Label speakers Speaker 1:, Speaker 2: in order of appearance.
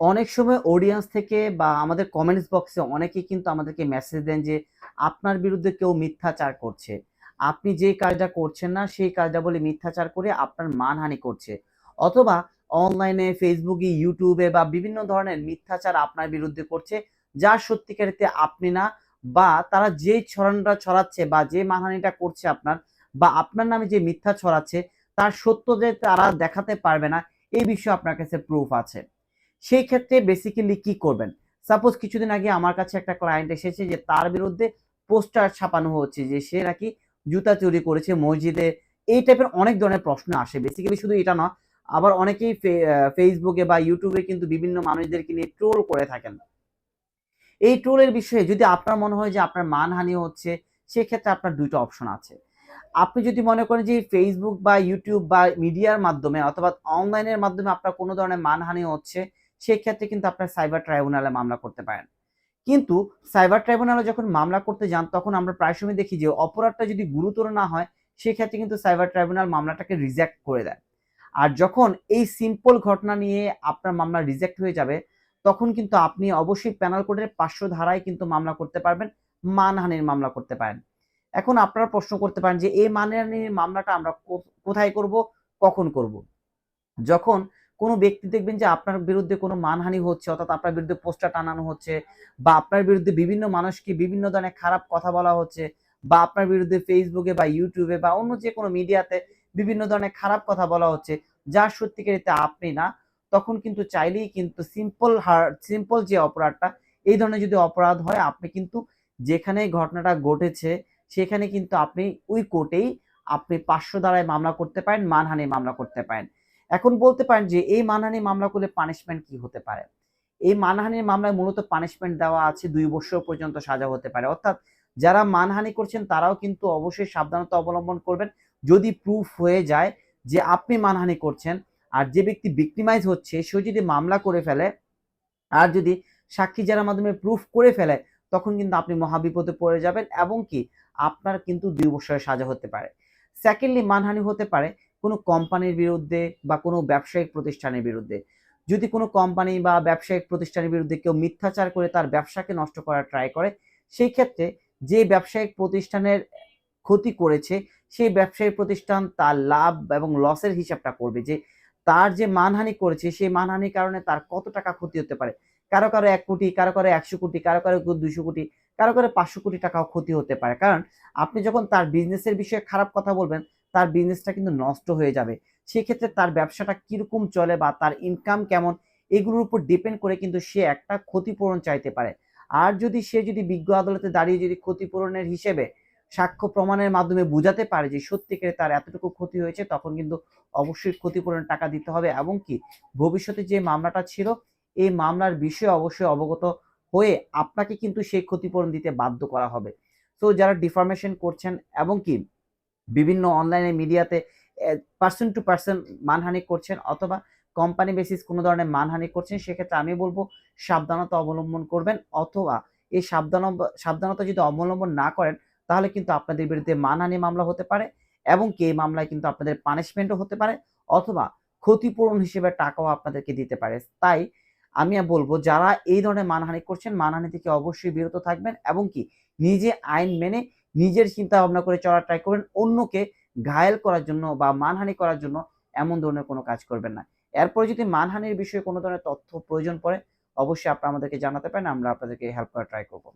Speaker 1: অনেক সময় অডিয়েন্স থেকে বা আমাদের কমেন্টস বক্সে অনেকেই কিন্তু আমাদেরকে মেসেজ দেন যে, আপনার বিরুদ্ধে কেউ মিথ্যাচার করছে। আপনি যে কাজটা করছেন না, সেই কাজটা বলে মিথ্যাচার করে আপনার মানহানি করছে। অথবা অনলাইনে ফেসবুকে ইউটিউবে বা বিভিন্ন ধরনের মিথ্যাচার আপনার বিরুদ্ধে করছে, যা সত্যিকারিতে আপনি না বা তারা যে ছড়ানটা ছড়াচ্ছে বা যে মানহানিটা করছে আপনার বা আপনার নামে যে মিথ্যা ছড়াচ্ছে, তার সত্য যে তারা দেখাতে পারবে না, এই বিষয়ে আপনার কাছে প্রুফ আছে। সেই ক্ষেত্রে বেসিক্যালি কি করবেন? সাপোজ কিছুদিন আগে আমার কাছে একটা ক্লায়েন্ট এসেছে যে তার বিরুদ্ধে পোস্টার ছাপানো হচ্ছে যে সে নাকি জুতা চুরি করেছে মসজিদে। এই টাইপের অনেক ধরনের প্রশ্ন আসে। বেসিক্যালি শুধু এটা না, আবার অনেকেই ফেসবুকে বা ইউটিউবে কিন্তু বিভিন্ন মানুষদেরকে নিয়ে ট্রোল করে থাকেন। এই ট্রোলের বিষয়ে যদি আপনার মনে হয় যে আপনার মানহানি হচ্ছে, সেক্ষেত্রে আপনার দুইটা অপশন আছে। আপনি যদি মনে করেন যে ফেসবুক বা ইউটিউব বা মিডিয়ার মাধ্যমে অথবা অনলাইনের মাধ্যমে আপনার কোনো ধরনের মানহানি হচ্ছে সেক্ষেত্রে কিন্তু আপনার সাইবার ট্রাইব্যুনালে মামলা করতে পারেন। কিন্তু সাইবার ট্রাইব্যুনালে যখন মামলা করতে যান, তখন আমরা প্রায় সময় দেখি যে অপরাধটা যদি গুরুতর না হয়, সেক্ষেত্রে কিন্তু সাইবার ট্রাইব্যুনাল মামলাটাকে রিজেক্ট করে দেয়। আর যখন এই সিম্পল ঘটনা নিয়ে আপনার মামলা রিজেক্ট হয়ে যাবে, তখন কিন্তু আপনি অবশ্যই প্যানাল কোডের পাঁচশো ধারায় কিন্তু মামলা করতে পারবেন, মানহানির মামলা করতে পারেন। এখন আপনারা প্রশ্ন করতে পারেন যে এই মানহানির মামলাটা আমরা কোথায় করব, কখন করব? যখন কোনো ব্যক্তি দেখবেন যে আপনার বিরুদ্ধে কোনো মানহানি হচ্ছে, অর্থাৎ আপনার বিরুদ্ধে পোস্টার টানানো হচ্ছে, বা আপনার বিরুদ্ধে বিভিন্ন মানুষকে বিভিন্ন ধরনের খারাপ কথা বলা হচ্ছে, বা আপনার বিরুদ্ধে ফেসবুকে বা ইউটিউবে বা অন্য যে কোনো মিডিয়াতে বিভিন্ন ধরনের খারাপ কথা বলা হচ্ছে, যা সত্যিকারিতে আপনি না, তখন কিন্তু চাইলেই কিন্তু সিম্পল হার সিম্পল যে অপরাধটা, এই ধরনের যদি অপরাধ হয়, আপনি কিন্তু যেখানে ঘটনাটা ঘটেছে, সেখানে কিন্তু আপনি ওই কোর্টেই আপনি পাঁচশো দ্বারায় মামলা করতে পারেন মানহানি মামলা করতে পারেন। এখন বলতে পারেন যে এই মানহানি মামলা করলে পানিশমেন্ট কি হতে পারে? এই মানহানির মামলায় মূলত পানিশমেন্ট দেওয়া আছে দুই বছর পর্যন্ত সাজা হতে পারে। অর্থাৎ যারা মানহানি করছেন তারাও কিন্তু অবশ্যই সাবধানতা অবলম্বন করবেন। যদি প্রুফ হয়ে যায় যে আপনি মানহানি করছেন আর যে ব্যক্তি ভিক্টিমাইজ হচ্ছে, সে যদি মামলা করে ফেলে আর যদি সাক্ষী যারা মাধ্যমে প্রুফ করে ফেলে, তখন কিন্তু আপনি মহাবিপদে পড়ে যাবেন এবং কি আপনার কিন্তু দুই বছরের সাজা হতে পারে। সেকেন্ডলি মানহানি হতে পারে কোনো কোম্পানির বিরুদ্ধে বা কোনো ব্যবসায়িক প্রতিষ্ঠানের বিরুদ্ধে। যদি কোনো কোম্পানি বা ব্যবসায়িক প্রতিষ্ঠানের বিরুদ্ধে কেউ মিথ্যাচার করে তার ব্যবসাকে নষ্ট করার ট্রাই করে, সেই ক্ষেত্রে যে ব্যবসায়িক প্রতিষ্ঠানের ক্ষতি করেছে, সেই ব্যবসায়িক প্রতিষ্ঠান তার লাভ এবং লসের হিসাবটা করবে যে তার যে মানহানি করেছে, সেই মানহানির কারণে তার কত টাকা ক্ষতি হতে পারে। কারও কারও এক কোটি, কারও কারও একশো কোটি, কারও কারও দুশো কোটি, কারও কারও পাঁচশো কোটি টাকাও ক্ষতি হতে পারে। কারণ আপনি যখন তার বিজনেসের বিষয়ে খারাপ কথা বলবেন, তার বিজনেসটা কিন্তু নষ্ট হয়ে যাবে। সেক্ষেত্রে তার ব্যবসাটা কীরকম চলে বা তার ইনকাম কেমন, এগুলোর উপর ডিপেন্ড করে কিন্তু সে একটা ক্ষতিপূরণ চাইতে পারে। আর যদি সে যদি বিজ্ঞ আদালতে দাঁড়িয়ে যদি ক্ষতিপূরণের হিসেবে সাক্ষ্য প্রমাণের মাধ্যমে বোঝাতে পারে যে সত্যিকারে তার এতটুকু ক্ষতি হয়েছে, তখন কিন্তু অবশ্যই ক্ষতিপূরণের টাকা দিতে হবে। এবং কি, ভবিষ্যতে যে মামলাটা ছিল এই মামলার বিষয়ে অবশ্যই অবগত হয়ে আপনাকে কিন্তু সেই ক্ষতিপূরণ দিতে বাধ্য করা হবে। তো যারা ডিফরমেশন করছেন এবং কি বিভিন্ন অনলাইনে মিডিয়াতে পার্সন টু পার্সন মানহানি করছেন অথবা কোম্পানি বেসিস কোনো ধরনের মানহানি করছেন, সেক্ষেত্রে আমি বলব সাবধানতা অবলম্বন করবেন অথবা এই সাবধান সাবধানতা যদি অবলম্বন না করেন, তাহলে কিন্তু আপনাদের বিরুদ্ধে মানহানি মামলা হতে পারে এবং কি এই মামলায় কিন্তু আপনাদের পানিশমেন্টও হতে পারে অথবা ক্ষতিপূরণ হিসেবে টাকাও আপনাদেরকে দিতে পারে। তাই আমি বলব, যারা এই ধরনের মানহানি করছেন, মানহানি থেকে অবশ্যই বিরত থাকবেন এবং কি, নিজে আইন মেনে নিজের চিন্তা ভাবনা করে চলার ট্রাই করবেন। অন্যকে ঘায়েল করার জন্য বা মানহানি করার জন্য এমন ধরনের কোনো কাজ করবেন না। এরপরে যদি মানহানির বিষয়ে কোনো ধরনের তথ্য প্রয়োজন পড়ে, অবশ্যই আপনারা আমাদেরকে জানাতে পারেন, আমরা আপনাদেরকে হেল্প করার ট্রাই করব।